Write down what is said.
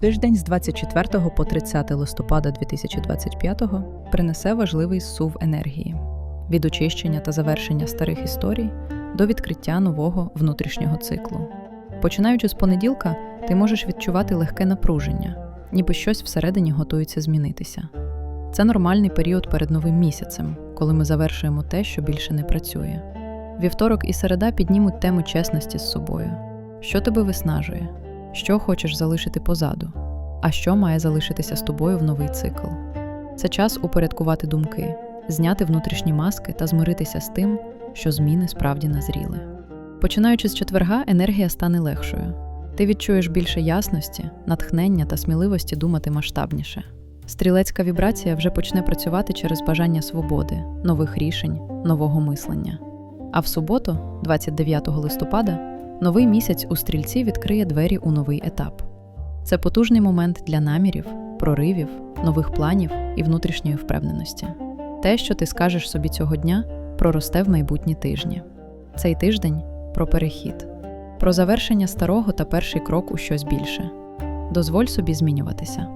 Тиждень з 24 по 30 листопада 2025 принесе важливий зсув енергії від очищення та завершення старих історій до відкриття нового внутрішнього циклу. Починаючи з понеділка, ти можеш відчувати легке напруження, ніби щось всередині готується змінитися. Це нормальний період перед новим місяцем, коли ми завершуємо те, що більше не працює. Вівторок і середа піднімуть тему чесності з собою. Що тебе виснажує? Що хочеш залишити позаду? А що має залишитися з тобою в новий цикл? Це час упорядкувати думки, зняти внутрішні маски та змиритися з тим, що зміни справді назріли. Починаючи з четверга, енергія стане легшою. Ти відчуєш більше ясності, натхнення та сміливості думати масштабніше. Стрілецька вібрація вже почне працювати через бажання свободи, нових рішень, нового мислення. А в суботу, 29 листопада, новий місяць у стрільці відкриє двері у новий етап. Це потужний момент для намірів, проривів, нових планів і внутрішньої впевненості. Те, що ти скажеш собі цього дня, проросте в майбутні тижні. Цей тиждень про перехід, про завершення старого та перший крок у щось більше. Дозволь собі змінюватися.